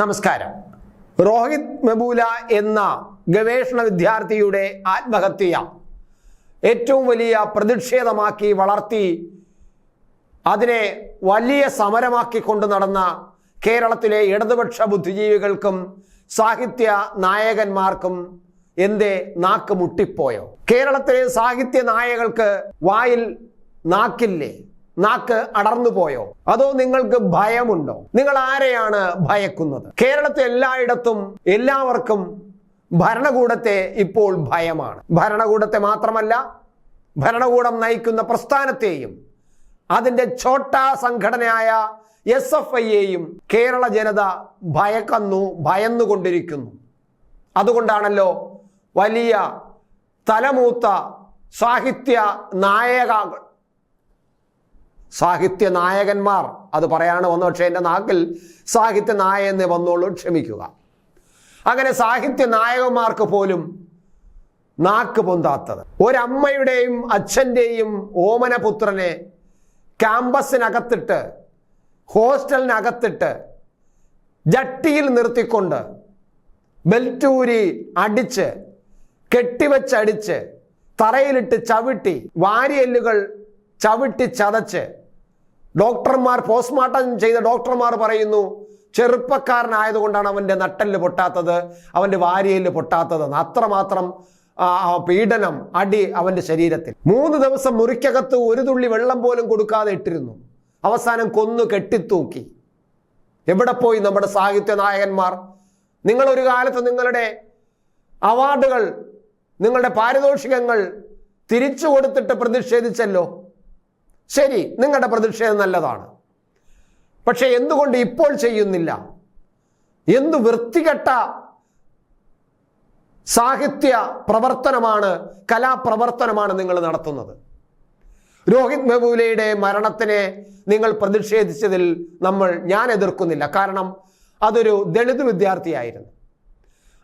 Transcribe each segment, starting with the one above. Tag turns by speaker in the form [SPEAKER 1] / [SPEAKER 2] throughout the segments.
[SPEAKER 1] നമസ്കാരം. രോഹിത് മെബൂല എന്ന ഗവേഷണ വിദ്യാർത്ഥിയുടെ ആത്മഹത്യ ഏറ്റവും വലിയ പ്രതിഷേധമാക്കി വളർത്തി അതിനെ വലിയ സമരമാക്കി കൊണ്ട് നടന്ന കേരളത്തിലെ ഇടതുപക്ഷ ബുദ്ധിജീവികൾക്കും സാഹിത്യ നായകന്മാർക്കും എന്തേ നാക്ക് മുട്ടിപ്പോയോ? കേരളത്തിലെ സാഹിത്യ നായകൾക്ക് വായിൽ നാക്കില്ലേ? നാക്ക് അടർന്നു പോയോ? അതോ നിങ്ങൾക്ക് ഭയമുണ്ടോ? നിങ്ങൾ ആരെയാണ് ഭയക്കുന്നത്? കേരളത്തിൽ എല്ലായിടത്തും എല്ലാവർക്കും ഭരണകൂടത്തെ ഇപ്പോൾ ഭയമാണ്. ഭരണകൂടത്തെ മാത്രമല്ല ഭരണകൂടം നയിക്കുന്ന പ്രസ്ഥാനത്തെയും അതിന്റെ ഛോട്ട സംഘടനയായ എസ് എഫ് ഐയെയും കേരള ജനത ഭയക്കന്നു ഭയന്നുകൊണ്ടിരിക്കുന്നു. അതുകൊണ്ടാണല്ലോ വലിയ തലമൂത്ത സാഹിത്യ നായക സാഹിത്യ നായകന്മാർ അത് പറയാണ് വന്നു പക്ഷേ എന്റെ നാക്കിൽ സാഹിത്യ നായ എന്ന് വന്നോളൂ ക്ഷമിക്കുക. അങ്ങനെ സാഹിത്യ നായകന്മാർക്ക് പോലും നാക്ക് പൊന്താത്തത്. ഒരമ്മയുടെയും അച്ഛന്റെയും ഓമനപുത്രനെ ക്യാമ്പസിനകത്തിട്ട് ഹോസ്റ്റലിനകത്തിട്ട് ജട്ടിയിൽ നിർത്തിക്കൊണ്ട് ബെൽറ്റൂരി അടിച്ച് കെട്ടിവച്ചടിച്ച് തറയിലിട്ട് ചവിട്ടി വാരിയെല്ലുകൾ ചവിട്ടി ചതച്ച് ഡോക്ടർമാർ പോസ്റ്റ്മോർട്ടം ചെയ്ത ഡോക്ടർമാർ പറയുന്നു ചെറുപ്പക്കാരനായതുകൊണ്ടാണ് അവന്റെ നട്ടൽ പൊട്ടാത്തത് അവന്റെ വാരിയെല്ല് പൊട്ടാത്തത്. അത്രമാത്രം പീഡനം അടി അവന്റെ ശരീരത്തിൽ. മൂന്ന് ദിവസം മുറിക്കകത്ത് ഒരു തുള്ളി വെള്ളം പോലും കൊടുക്കാതെ ഇട്ടിരുന്നു. അവസാനം കൊന്നു കെട്ടിത്തൂക്കി. എവിടെ പോയി നമ്മുടെ സാഹിത്യ നായകന്മാർ? നിങ്ങൾ ഒരു കാലത്ത് നിങ്ങളുടെ അവാർഡുകൾ നിങ്ങളുടെ പാരിതോഷികങ്ങൾ തിരിച്ചു കൊടുത്തിട്ട് പ്രതിഷേധിച്ചല്ലോ? ശരി നിങ്ങളുടെ പ്രതിഷേധം നല്ലതാണ്. പക്ഷെ എന്തുകൊണ്ട് ഇപ്പോൾ ചെയ്യുന്നില്ല? എന്തു വൃത്തികെട്ട സാഹിത്യ പ്രവർത്തനമാണ് കലാപ്രവർത്തനമാണ് നിങ്ങൾ നടത്തുന്നത്? രോഹിത് മെബൂലയുടെ മരണത്തിനെ നിങ്ങൾ പ്രതിഷേധിച്ചതിൽ നമ്മൾ ഞാൻ എതിർക്കുന്നില്ല. കാരണം അതൊരു ദളിത് വിദ്യാർത്ഥിയായിരുന്നു.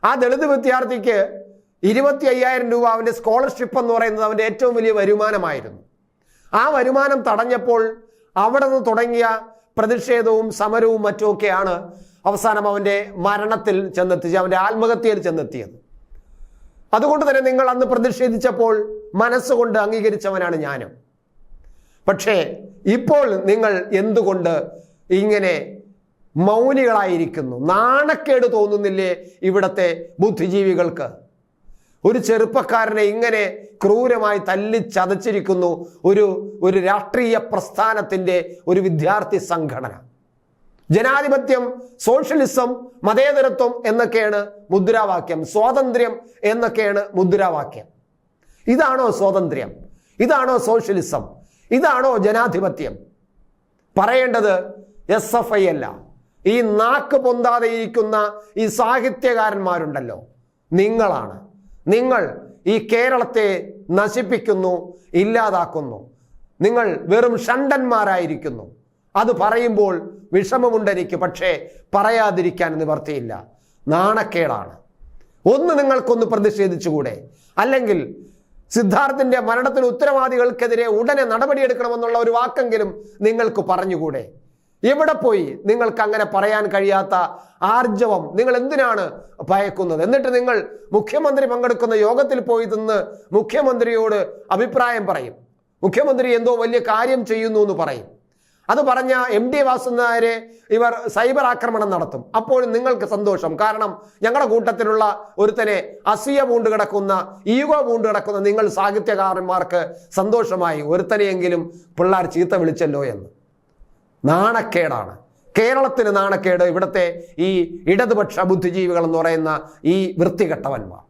[SPEAKER 1] ആ ദളിത് വിദ്യാർത്ഥിക്ക് ഇരുപത്തി അയ്യായിരം രൂപ അവന്റെ സ്കോളർഷിപ്പ് എന്ന് പറയുന്നത് അവന്റെ ഏറ്റവും വലിയ വരുമാനമായിരുന്നു. ആ വരുമാനം തടഞ്ഞപ്പോൾ അവിടെ നിന്ന് തുടങ്ങിയ പ്രതിഷേധവും സമരവും മറ്റുമൊക്കെയാണ് അവസാനം അവന്റെ മരണത്തിൽ ചെന്നെത്തിച്ച് അവന്റെ ആത്മഹത്യയിൽ ചെന്നെത്തിയത്. അതുകൊണ്ട് തന്നെ നിങ്ങൾ അന്ന് പ്രതിഷേധിച്ചപ്പോൾ മനസ്സുകൊണ്ട് അംഗീകരിച്ചവനാണ് ഞാനും. പക്ഷേ ഇപ്പോൾ നിങ്ങൾ എന്തുകൊണ്ട് ഇങ്ങനെ മൗനികളായിരിക്കുന്നു? നാണക്കേട് തോന്നുന്നില്ലേ ഇവിടത്തെ ബുദ്ധിജീവികൾക്ക്? ഒരു ചെറുപ്പക്കാരനെ ഇങ്ങനെ ക്രൂരമായി തല്ലി ചതച്ചിരിക്കുന്നു ഒരു ഒരു രാഷ്ട്രീയ പ്രസ്ഥാനത്തിന്റെ ഒരു വിദ്യാർത്ഥി സംഘടന. ജനാധിപത്യം സോഷ്യലിസം മതേതരത്വം എന്നൊക്കെയാണ് മുദ്രാവാക്യം സ്വാതന്ത്ര്യം എന്നൊക്കെയാണ് മുദ്രാവാക്യം. ഇതാണോ സ്വാതന്ത്ര്യം? ഇതാണോ സോഷ്യലിസം? ഇതാണോ ജനാധിപത്യം? പറയേണ്ടത് എസ് എഫ് ഐ അല്ല. ഈ നാക്ക് പൊന്താതെ ഇരിക്കുന്ന ഈ സാഹിത്യകാരന്മാരുണ്ടല്ലോ. നിങ്ങളാണ്. നിങ്ങൾ ഈ കേരളത്തെ നശിപ്പിക്കുന്നു ഇല്ലാതാക്കുന്നു. നിങ്ങൾ വെറും ഷണ്ടന്മാരായിരിക്കുന്നു. അത് പറയുമ്പോൾ വിഷമമുണ്ട് എനിക്ക് പക്ഷേ പറയാതിരിക്കാൻ നിവർത്തിയില്ല. നാണക്കേടാണ്. ഒന്ന് നിങ്ങൾക്കൊന്ന് പ്രതിഷേധിച്ചുകൂടെ? അല്ലെങ്കിൽ സിദ്ധാർത്ഥിന്റെ മരണത്തിന് ഉത്തരവാദികൾക്കെതിരെ ഉടനെ നടപടിയെടുക്കണമെന്നുള്ള ഒരു വാക്കെങ്കിലും നിങ്ങൾക്ക് പറഞ്ഞുകൂടെ? എവിടെ പോയി നിങ്ങൾക്ക് അങ്ങനെ പറയാൻ കഴിയാത്ത ആർജവം? നിങ്ങൾ എന്തിനാണ് ഭയക്കുന്നത്? എന്നിട്ട് നിങ്ങൾ മുഖ്യമന്ത്രി പങ്കെടുക്കുന്ന യോഗത്തിൽ പോയി നിന്ന് മുഖ്യമന്ത്രിയോട് അഭിപ്രായം പറയും. മുഖ്യമന്ത്രി എന്തോ വലിയ കാര്യം ചെയ്യുന്നു എന്ന് പറയും. അത് പറഞ്ഞ എം ഡി വാസുനായരെ ഇവർ സൈബർ ആക്രമണം നടത്തും. അപ്പോൾ നിങ്ങൾക്ക് സന്തോഷം. കാരണം ഞങ്ങളുടെ കൂട്ടത്തിലുള്ള ഒരുത്തനെ അസൂയ പൂണ്ട് കിടക്കുന്ന ഈഗോ പൂണ്ട് കിടക്കുന്ന നിങ്ങൾ സാഹിത്യകാരന്മാർക്ക് സന്തോഷമായി ഒരുത്തനെയെങ്കിലും പിള്ളേർ ചീത്ത വിളിച്ചല്ലോ എന്ന്. നാണക്കേടാണ്. കേരളത്തിന് നാണക്കേട് ഇവിടുത്തെ ഈ ഇടതുപക്ഷ ബുദ്ധിജീവികൾ എന്ന് പറയുന്ന ഈ വൃത്തികെട്ടവന്മാർ.